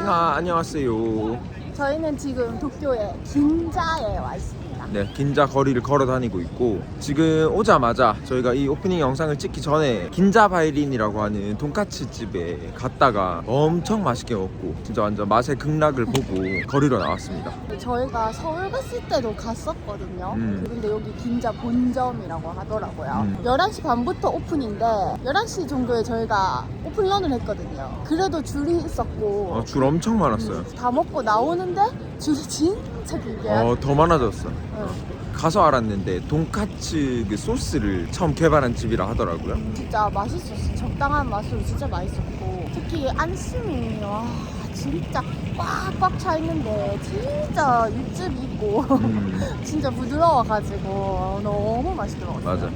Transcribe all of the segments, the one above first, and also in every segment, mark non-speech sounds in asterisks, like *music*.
잉아 안녕하세요. 저희는 지금 도쿄의 긴자에 와 있습니다. 네, 긴자 거리를 걸어 다니고 있고 지금 오자마자 저희가 이 오프닝 영상을 찍기 전에 긴자 바이린이라고 하는 돈까츠 집에 갔다가 엄청 맛있게 먹고 진짜 완전 맛의 극락을 보고 거리로 나왔습니다. 저희가 서울 갔을 때도 갔었거든요. 음. 근데 여기 긴자 본점이라고 하더라고요. 음. 11시 반부터 오픈인데 11시 정도에 저희가 오픈런을 했거든요. 그래도 줄이 있었고 어, 줄 엄청 많았어요. 다 먹고 나오는데 줄이 진 짜 길게 어, 더 많아졌어. 응. 가서 알았는데 돈까츠 그 소스를 처음 개발한 집이라 하더라고요. 진짜 맛있었어. 적당한 맛으로 진짜 맛있었고 특히 안심이 와 진짜 꽉꽉 차 있는데 진짜 육즙 있고 음, *laughs* 진짜 부드러워가지고 너무 먹었어요. 맞아.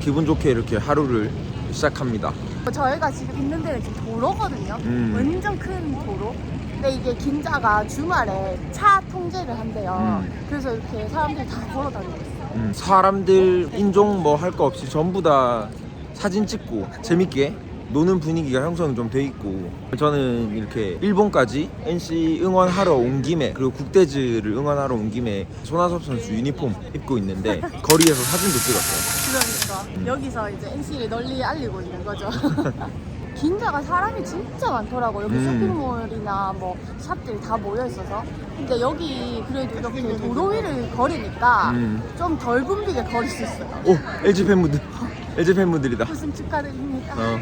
기분 좋게 이렇게 하루를 시작합니다. 저희가 지금 있는 데는 지금 도로거든요. 음. 완전 큰 도로. 근데 이게 긴자가 주말에 차 통제를 한대요. 음. 그래서 이렇게 사람들이 다 걸어 다니고 있어요. 음, 사람들 인종 뭐 할 거 없이 전부 다 사진 찍고 재밌게 노는 분위기가 형성 좀 돼 있고 저는 이렇게 일본까지 NC 응원하러 온 김에 그리고 국대즈를 응원하러 온 김에 손아섭 선수 유니폼 입고 있는데 거리에서 사진도 찍었어요. 그러니까 음. 여기서 이제 NC를 널리 알리고 있는 거죠. *laughs* 긴자가 사람이 진짜 많더라고. 여기 음. 쇼핑몰이나 뭐 샵들이 다 모여 있어서. 근데 여기 그래도 이렇게 도로 위를 걸으니까 음. 좀 덜 붐비게 걸을 수 있어요. 오 LG 팬분들 *laughs* LG 팬분들이다. 우승 축하드립니다. 어.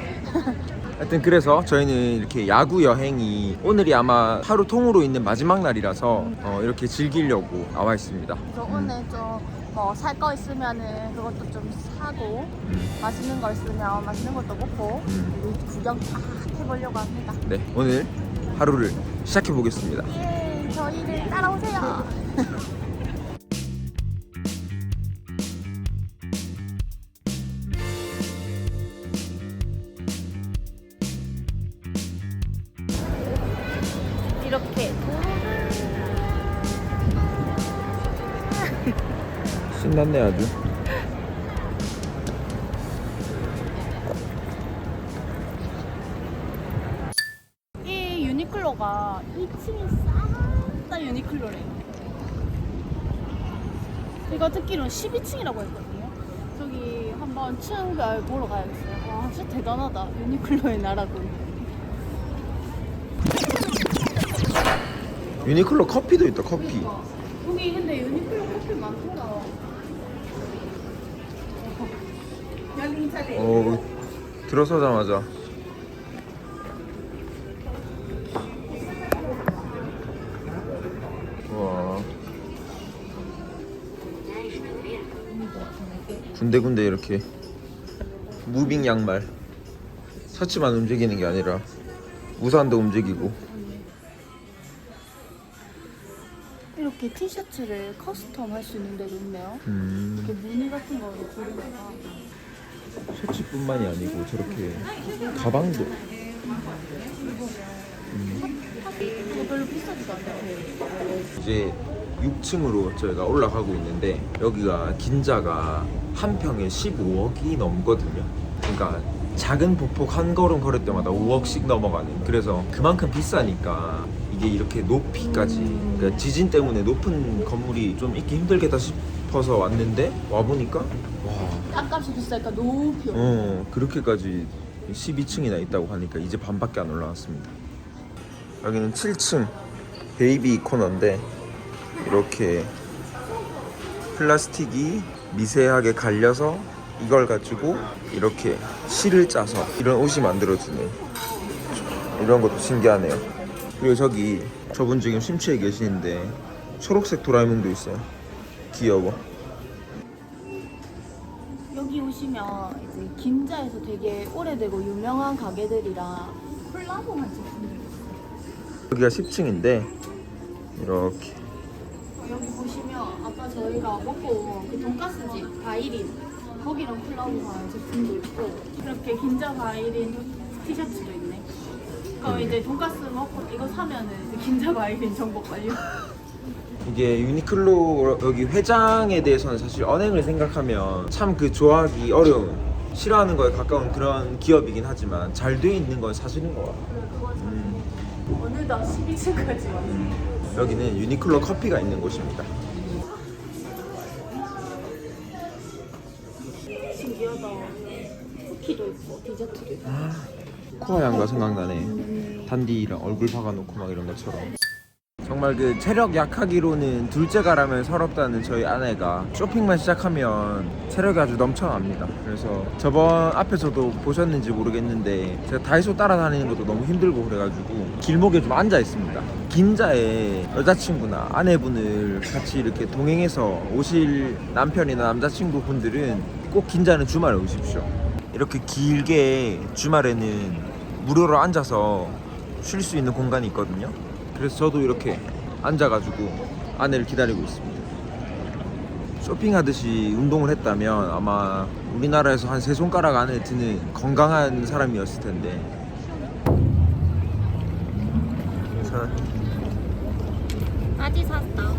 하여튼 그래서 저희는 이렇게 야구 여행이 오늘이 아마 하루 통으로 있는 마지막 날이라서 어, 이렇게 즐기려고 나와 있습니다. 그래서 음. 오늘 좀 뭐 살 거 있으면은 그것도 좀 사고 음. 맛있는 거 있으면 맛있는 것도 먹고 음. 그리고 구경 쫙 해보려고 합니다. 네, 오늘 하루를 시작해 보겠습니다. 예, 저희를 따라오세요. *laughs* 이렇게 신났네 아주. 이 유니클로가 2층이 싹다 유니클로래요. 제가 듣기로는 12층이라고 했거든요. 저기 한번 층별 보러 가야겠어요. 와, 진짜 대단하다. 유니클로의 나라군. 유니클로 커피도 있다 커피. 여기 근데 유니클로 커피 많더라. 열린 차례. 어 들어서자마자 와 군데군데 이렇게 무빙 양말 셔츠만 움직이는 게 아니라 우산도 움직이고 이렇게 티셔츠를 커스텀 할 수 있는 데도 있네요. 음, 이렇게 무늬 같은 거로 고르다가 셔츠뿐만이 아니고 저렇게 가방도 이거 별로 비싸지도 않아요. 이제 6층으로 저희가 올라가고 있는데 여기가 긴자가 한 평에 15억이 넘거든요. 그러니까 작은 보폭 한 걸음 걸을 때마다 5억씩 넘어가는. 그래서 그만큼 비싸니까 이게 이렇게 높이까지 그러니까 지진 때문에 높은 건물이 좀 있기 힘들겠다 싶어서 왔는데 와 보니까 와, 땅값이 비싸니까 높이. 어 그렇게까지 12층이나 있다고 하니까 이제 반밖에 안 올라왔습니다. 여기는 7층 베이비 코너인데 이렇게 플라스틱이 미세하게 갈려서 이걸 가지고 이렇게 실을 짜서 이런 옷이 만들어지네. 이런 것도 신기하네요. 그리고 저기 저분 지금 심취해 계시는데 초록색 도라에몽도 있어요. 귀여워. 여기 오시면 이제 긴자에서 되게 오래되고 유명한 가게들이랑 콜라보한 있어요. 여기가 10층인데 이렇게 여기 보시면 아까 저희가 먹고 온그 돈가스집 바이린 거기랑 콜라보한 제품도 있고 이렇게 긴자 바이린 티셔츠도 있네. 그럼 이제 돈가스 먹고 이거 사면은 이제 긴자 바이린 정복 완료. *laughs* 이게 유니클로 여기 회장에 대해서는 사실 언행을 생각하면 참 그 좋아하기 어려운 싫어하는 거에 가까운 그런 기업이긴 하지만 잘 돼 있는 건 사실인 것 같아. 음, 어느덧 12층까지 왔네. 여기는 유니클로 커피가 있는 곳입니다. 쿠키도 있고 디저트도 있고. 코아 양가 생각나네. 단디랑 얼굴 박아놓고 막 이런 것처럼. 정말 그 체력 약하기로는 둘째가라면 서럽다는 저희 아내가 쇼핑만 시작하면 체력이 아주 넘쳐납니다. 그래서 저번 앞에서도 보셨는지 모르겠는데 제가 다이소 따라다니는 것도 너무 힘들고 그래가지고 길목에 좀 앉아 있습니다. 긴자에 여자친구나 아내분을 같이 이렇게 동행해서 오실 남편이나 남자친구 분들은 꼭 긴자는 주말에 오십시오. 이렇게 길게 주말에는 무료로 앉아서 쉴 수 있는 공간이 있거든요. 그래서 저도 이렇게 앉아가지고 아내를 기다리고 있습니다. 쇼핑하듯이 운동을 했다면 아마 우리나라에서 한 세 손가락 안에 드는 건강한 사람이었을 텐데. 자, 바지 샀다.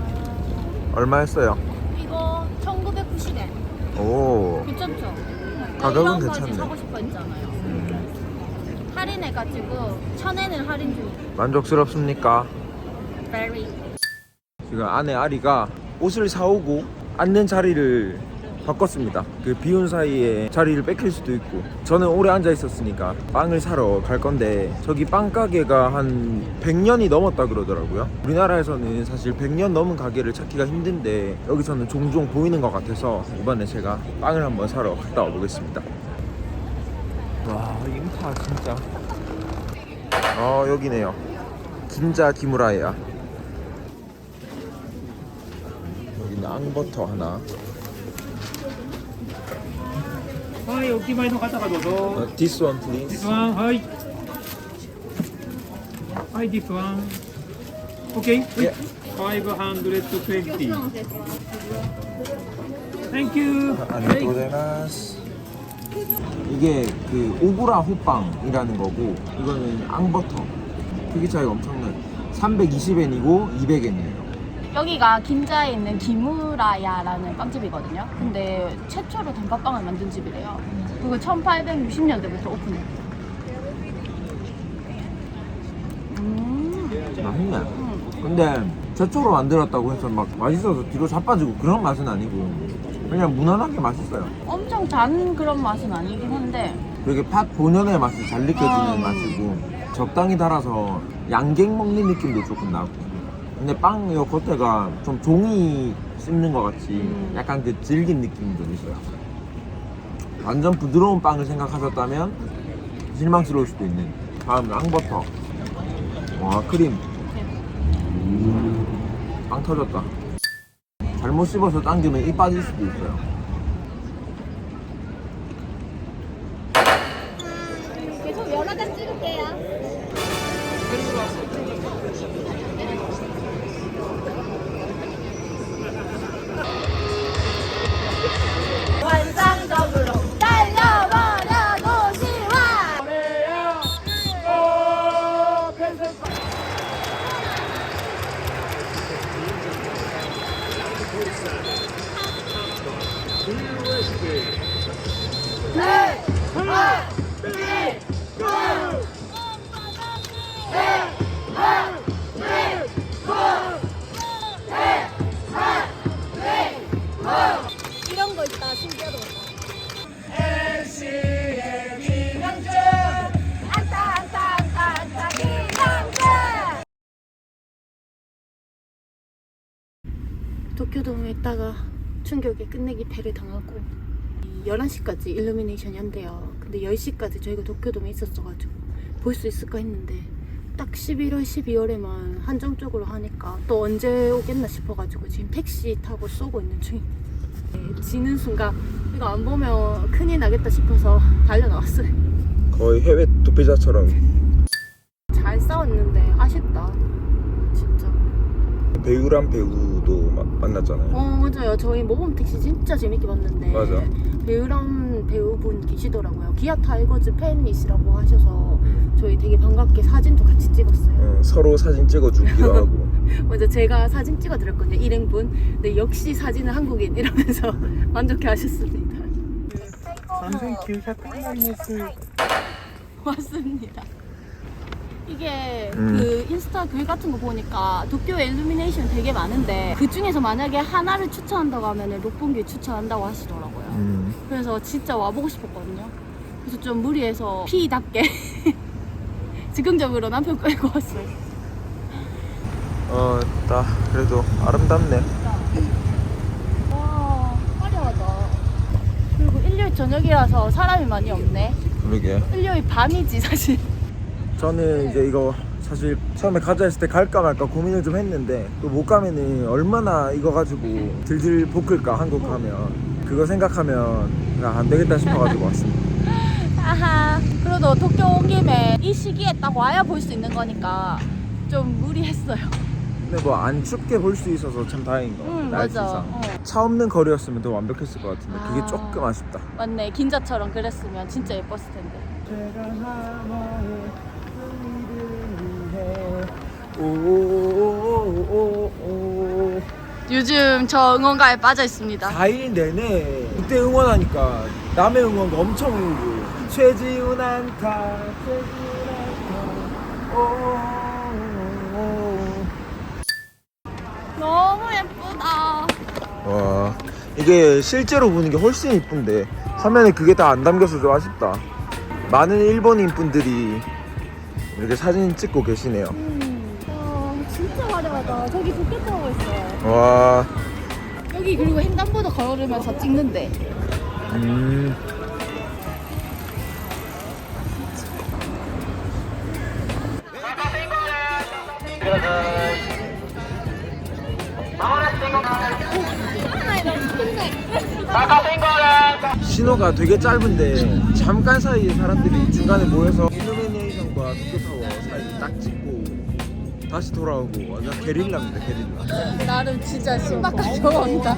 얼마 했어요? 이거 1990엔. 오, 괜찮죠? 나 가격은 괜찮네. 사고 싶어 했잖아요. 할인해가지고 천엔을 할인 중이에요. 만족스럽습니까? Very. 지금 아내 아리가 옷을 사오고 앉는 자리를 바꿨습니다. 그 비운 사이에 자리를 뺏길 수도 있고 저는 오래 앉아 있었으니까 빵을 사러 갈 건데 저기 빵 가게가 한 100년이 넘었다 그러더라고요. 우리나라에서는 사실 100년 넘은 가게를 찾기가 힘든데 여기서는 종종 보이는 것 같아서 이번에 제가 빵을 한번 사러 갔다 와보겠습니다. 와 인파 진짜. 어 여기네요. 긴자 기무라야. 여기는 앙버터 하나. はい、お決まりの方がどうぞ。 어, this one This please. one, はい。はい、this one. OK? Yeah. 520. Thank you. 안녕히 고자이마스. 이게 그 오구라 호빵이라는 거고 이거는 앙버터. 크기 차이가 엄청나요. 320엔이고 200엔이에요. 여기가 긴자에 있는 기무라야라는 빵집이거든요. 근데 최초로 단팥빵을 만든 집이래요. 그거 1860년대부터 오픈했대요. 음, 맛있네. 음. 근데 최초로 만들었다고 해서 막 맛있어서 뒤로 자빠지고 그런 맛은 아니고 그냥 무난하게 맛있어요. 엄청 단 그런 맛은 아니긴 한데 되게 팥 본연의 맛이 잘 느껴지는 음. 맛이고 적당히 달아서 양갱 먹는 느낌도 조금 나고 근데 빵 요 겉에가 좀 종이 씹는 것 같이 음. 약간 그 질긴 느낌이 좀 있어요. 완전 부드러운 빵을 생각하셨다면 실망스러울 수도 있는 다음 앙버터. 와 크림. 빵 터졌다. 잘못 씹어서 당기면 이 빠질 수도 있어요 도쿄돔에 있다가 충격에 끝내기 패를 당하고 11시까지 일루미네이션이 한대요. 근데 10시까지 저희가 도쿄돔에 있었어가지고 볼 수 있을까 했는데 딱 11월, 12월에만 한정적으로 하니까 또 언제 오겠나 싶어가지고 지금 택시 타고 쏘고 있는 중입니다. 네, 지는 순간 이거 안 보면 큰일 나겠다 싶어서 달려나왔어요. 거의 해외 도피자처럼 잘 싸웠는데 아쉽다. 배우란 배우도 마, 만났잖아요. 어 맞아요. 저희 모범 택시 진짜 재밌게 봤는데 맞아. 배우랑 배우분 계시더라고요. 기아 타이거즈 팬이시라고 하셔서 음. 저희 되게 반갑게 사진도 같이 찍었어요. 어, 서로 사진 찍어주기도 *laughs* 하고. 먼저 제가 사진 찍어드렸거든요. 일행분. 근데 역시 사진은 한국인 이러면서 만족해하셨습니다. 3 0 0 0 0 0 0 0 0 0 0 0 이게 음. 그 인스타 글 같은 거 보니까 도쿄 일루미네이션 되게 많은데 그 중에서 만약에 하나를 추천한다고 하면 록봉길 추천한다고 하시더라고요 음. 그래서 진짜 와보고 싶었거든요. 그래서 좀 무리해서 피답게 *laughs* 즉흥적으로 남편 끌고 왔어요. 어, 나 그래도 아름답네. 와, 화려하다. 그리고 일요일 저녁이라서 사람이 많이 없네. 그러게. 일요일 밤이지 사실. 저는 이제 이거 사실 처음에 가자 했을 때 갈까 말까 고민을 좀 했는데 또 못 가면은 얼마나 이거 가지고 들들 볶을까 한국 가면 그거 생각하면 그냥 안 되겠다 싶어가지고 왔습니다. 아하. 그래도 도쿄 온 김에 이 시기에 딱 와야 볼 수 있는 거니까 좀 무리했어요. 근데 뭐 안 춥게 볼 수 있어서 참 다행인 것 같아요. 응, 맞아. 날씨상. 어. 차 없는 거리였으면 더 완벽했을 것 같은데 그게 아. 조금 아쉽다. 맞네. 긴자처럼 그랬으면 진짜 예뻤을 텐데. 제가 오오오오오 요즘 저 응원가에 빠져 있습니다. 4일 내내 그때 응원하니까 남의 응원가 엄청 울고 최지훈 안타 최지훈 안타 오오오 너무 예쁘다. 와 이게 실제로 보는 게 훨씬 이쁜데 화면에 그게 다 안 담겨서 좀 아쉽다 많은 일본인 분들이 이렇게 사진 찍고 계시네요 음, 와, 진짜 화려하다. 저기 도쿄 타고 있어. 와 여기 그리고 횡단보도 걸으면서 찍는데. 음. 신호가 되게 짧은데 잠깐 사이에 사람들이 중간에 모여서 일루미네이션과 다시 돌아오고 완전 게릴라입니다 게릴라 나름 진짜 신박한 경험이다.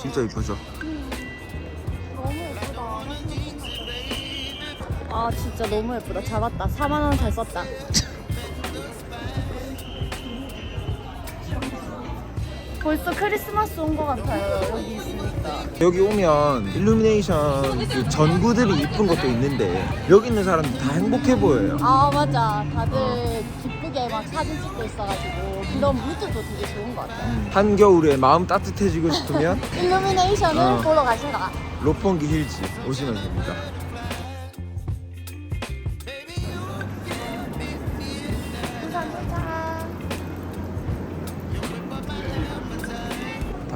진짜 이쁘죠? 너무 예쁘다. 아 진짜 너무 예쁘다. 잡았다. 4만 원 잘 썼다. 벌써 크리스마스 온 것 같아요. 여기 있으니까. 여기 오면 일루미네이션 그 전구들이 이쁜 것도 있는데 여기 있는 사람들 다 행복해 보여요 아 맞아. 다들 기쁘게 막 사진 찍고 있어가지고 그런 무드도 되게 좋은 것 같아요. 한겨울에 마음 따뜻해지고 싶으면 *laughs* 일루미네이션을 어. 보러 가신다. 로pongi 힐즈 오시면 됩니다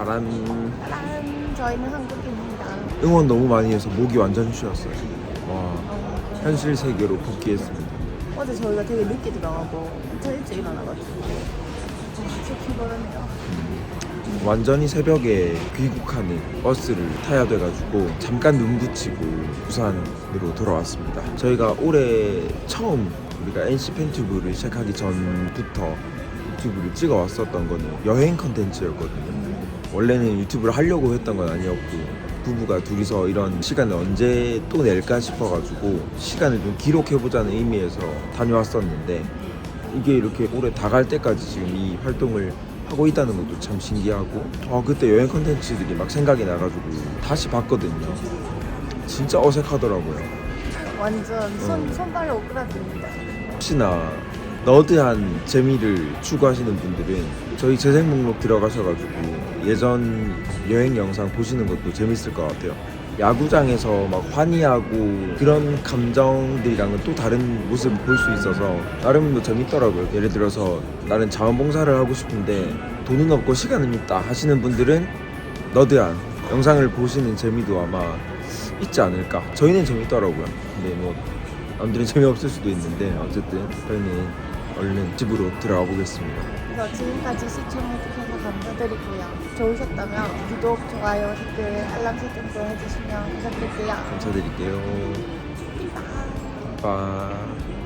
바람 짠. 저희는 한국입니다. 응원 너무 많이 해서 목이 완전 쉬었어요 와 현실 세계로 복귀했습니다 어제 저희가 되게 늦게 들어가고 엄청 일찍 일어나가지고 진짜 피곤하네요. 완전히 새벽에 귀국하는 버스를 타야 돼가지고 잠깐 눈 붙이고 부산으로 돌아왔습니다. 저희가 올해 처음 우리가 NC 팬튜브를 시작하기 전부터 유튜브를 찍어 왔었던 거는 여행 컨텐츠였거든요. 원래는 유튜브를 하려고 했던 건 아니었고 부부가 둘이서 이런 시간을 언제 또 낼까 싶어가지고 시간을 좀 기록해보자는 의미에서 다녀왔었는데 이게 이렇게 올해 다갈 때까지 지금 이 활동을 하고 있다는 것도 참 신기하고 아 그때 여행 컨텐츠들이 막 생각이 나가지고 다시 봤거든요 진짜 어색하더라고요 완전 손, 어. 손발로 오그라듭니다. 혹시나 너드한 재미를 추구하시는 분들은 저희 재생 목록 들어가셔가지고 예전 여행 영상 보시는 것도 재밌을 것 같아요. 야구장에서 막 환희하고 그런 감정들이랑은 또 다른 모습을 볼 수 있어서 나름 뭐 재밌더라고요. 예를 들어서 나는 자원봉사를 하고 싶은데 돈은 없고 시간은 있다 하시는 분들은 너드한 영상을 보시는 재미도 아마 있지 않을까. 저희는 재밌더라고요. 근데 뭐 남들은 *laughs* 재미없을 수도 있는데 어쨌든 저희는 얼른 집으로 들어가 보겠습니다. 그래서 지금까지 시청해주셔서 감사드리고요. 좋으셨다면 구독, 좋아요, 댓글, 알람 설정도 해주시면 감사드릴게요. 감사드릴게요. 빠.